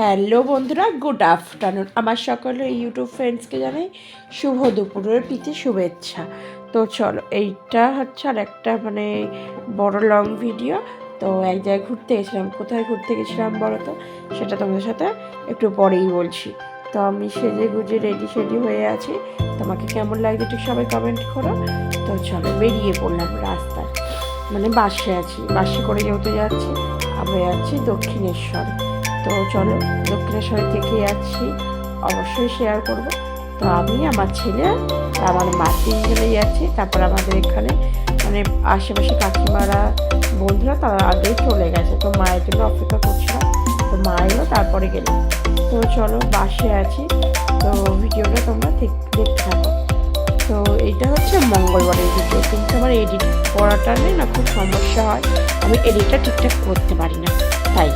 Hello বন্ধুরা good afternoon আমার সকলে ইউটিউব ফ্রেন্ডসকে জানাই শুভ দুপুরের প্রীতি শুভেচ্ছা। তো চলো, এইটা হচ্ছে আর একটা মানে বড় লং ভিডিও তো এক জায়গায় ঘুরতে গেছিলাম, কোথায় ঘুরতে গেছিলাম বলো তো? সেটা তোমাদের সাথে একটু পরেই বলছি। তো আমি সেজে গুজে রেডি সেডি হয়ে আছি। তোমাকে কেমন লাগছে একটু সবাই কমেন্ট করো। তো চলো, বেরিয়ে পড়লাম রাস্তায়। মানে বাসে আছি, বাসে করে যেহেতু যাচ্ছি, আমরা যাচ্ছি দক্ষিণেশ্বর। তো চলো দক্ষিণেশ্বর থেকে যাচ্ছি। অবশ্যই শেয়ার করব। তো আমি, আমার ছেলে আমার মা তিনজনে যাচ্ছি। তারপর আমাদের এখানে মানে আশেপাশে কাকিমারা, বন্ধুরা তারা আগেই চলে গেছে। তো মায়ের জন্য অপেক্ষা করছিলাম তো মা এলো, তারপরে গেলাম তো চলো বাসে আছি। তো ভিডিওটা তোমরা ঠিক- দেখতে থাকো। তো এইটা হচ্ছে মঙ্গলবারের ভিডিও কিন্তু আমার এডিট করাটা নেই না খুব সমস্যা হয়। আমি এডিটটা ঠিকঠাক করতে পারি না। তাই।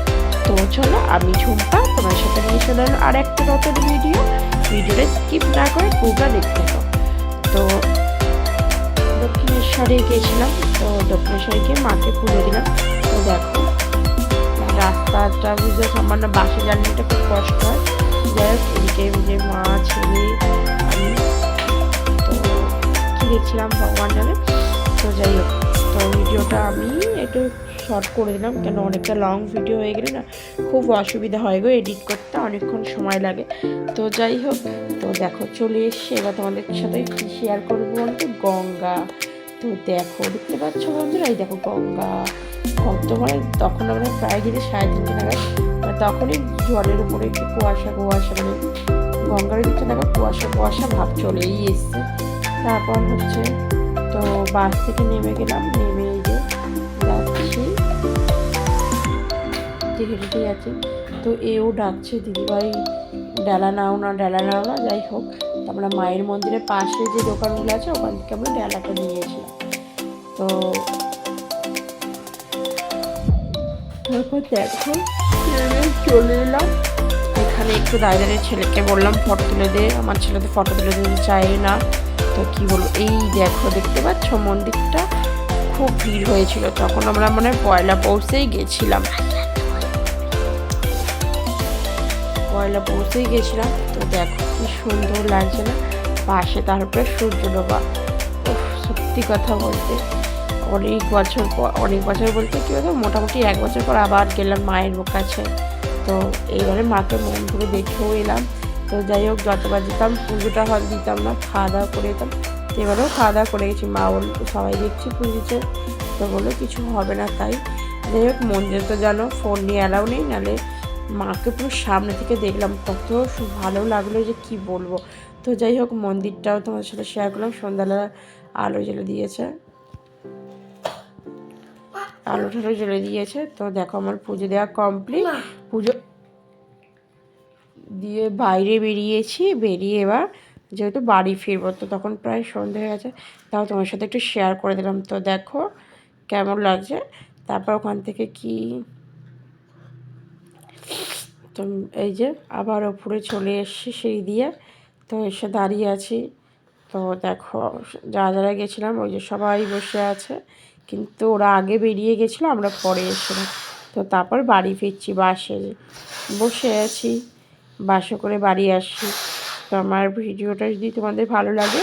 তো চলো, আমি ঝুম্পা তোমার সাথে নিয়ে চলে আর একটা নতুন ভিডিও ভিডিওটা স্কিপ না করে পুরোটা দেখতে তো দক্ষিণেশ্বরে গেছিলাম, তো দক্ষিণেশ্বরে গিয়ে মাকে পুজো দিলাম। তো দেখো, রাস্তাটা বুঝতে সামান্য বাসে জার্নিটা খুব কষ্ট হয়। যাই হোক, এদিকে যে মা, ছেলে, আমি। তো কী দেখছিলাম ভগবান জানে তো যাই হোক, তো ভিডিওটা আমি একটু শর্ট করে দিলাম, কেন অনেকটা লং ভিডিও হয়ে গেলে না খুব অসুবিধা হয় গো এডিট করতে, অনেকক্ষণ সময় লাগে। তো যাই হোক, তো দেখো চলে এসছে, এবার তোমাদের সাথে কী শেয়ার করব বলতে গঙ্গা। তো দেখো, দেখতে পাচ্ছ বন্ধুরা, এই দেখো গঙ্গা। বর্তমানে তখন আমরা প্রায় গেলে সাড়ে তিনটে নাগাদ মানে তখনই জলের উপরে একটু কুয়াশা কুয়াশা মানে গঙ্গার দিকটা দেখো কুয়াশা কুয়াশা ভাব চলেই এসছে। তারপর হচ্ছে, তো বাস থেকে নেমে গেলাম, নেমে যে হেঁটে তো এও ডাকছে, দিদিভাই, ডালা নাও না, ডালা নাও না, যাই হোক। আমরা মায়ের মন্দিরের পাশে যে দোকানগুলো আছে, ওখান থেকে আমরা ডালাটা নিয়েছিলাম। তো তারপর দেখো চলে এলাম। এখানে একটু দাঁড়িয়ে ছেলেকে বললাম, ফটো তুলে দে। আমার ছেলে তো ফটো তুলে দিতে চায় না। তো কি বলব, এই দেখো, দেখতে পাচ্ছ মন্দিরটা? খুব ভিড় হয়েছিল, তখন আমরা মানে পয়লা পৌষেই গেছিলাম। পয়লা পৌষেই গেছিলাম, তো দেখো কি সুন্দর লাগছে না? পাশে তারপরে সূর্য ডোবা সত্যি কথা বলতে, অনেক বছর পর, অনেক বছর বলতে কী হতো মোটামুটি এক বছর পর আবার গেলাম মায়ের কাছে। তো এইবারে মাকে মন করে দেখেও এলাম। তো যাই হোক, যতবার যেতাম, পুজোটা হল দিতাম না, খাওয়া দাওয়া করে যেতাম। তো এবারেও খাওয়া দাওয়া করে গেছি মা বল সবাই দেখছি পুজোতে তো বলল কিছু হবে না তাই। যাই হোক মন্দিরে তো জানো ফোন নিয়ে অ্যালাউ নেই নালে মাকে পুরো সামনে থেকে দেখলাম কত ভালো লাগল যে কি বলব। তো যাই হোক মন্দিরটাও তোমার সাথে শেয়ার করলাম সন্ধ্যাবেলা আলো জ্বেলে দিয়েছে। আলো ঠালো জ্বেলে দিয়েছে তো দেখো আমার পুজো দেওয়া কমপ্লিট পুজো দিয়ে বাইরে বেরিয়েছি বেরিয়ে এবার যেহেতু বাড়ি ফিরবো, তো তখন প্রায় সন্ধে হয়ে গেছে। তাও তোমার সাথে একটু শেয়ার করে দিলাম। তো দেখো কেমন লাগছে। তারপর ওখান থেকে কি তো এই যে আবার ওপরে চলে এসছি সেই দিয়ে। তো এসে দাঁড়িয়ে আছি। তো দেখো যারা যারা গেছিলাম, ওই যে সবাই বসে আছে। কিন্তু ওরা আগে বেরিয়ে গেছিল, আমরা পরে এসেছিলাম। তো তারপর বাড়ি ফিরছি, বাসে বসে আছি। বাসে করে বাড়ি আসছি। তো আমার ভিডিওটা যদি তোমাদের ভালো লাগে,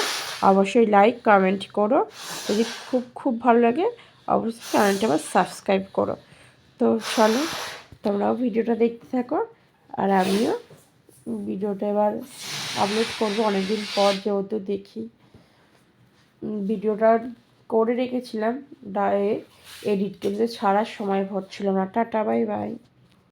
অবশ্যই লাইক কমেন্ট করো। যদি খুব খুব ভালো লাগে, অবশ্যই চ্যানেলটা আবার সাবস্ক্রাইব করো। তো চলো, তোমরাও ভিডিওটা দেখতে থাকো। আর আমিও ভিডিওটা এবার আপলোড করব অনেকদিন পর যেহেতু দেখি। ভিডিওটা করে রেখেছিলাম ডায়ে এডিট কিন্তু ছাড়ার সময় হচ্ছিল না। Tata bye bye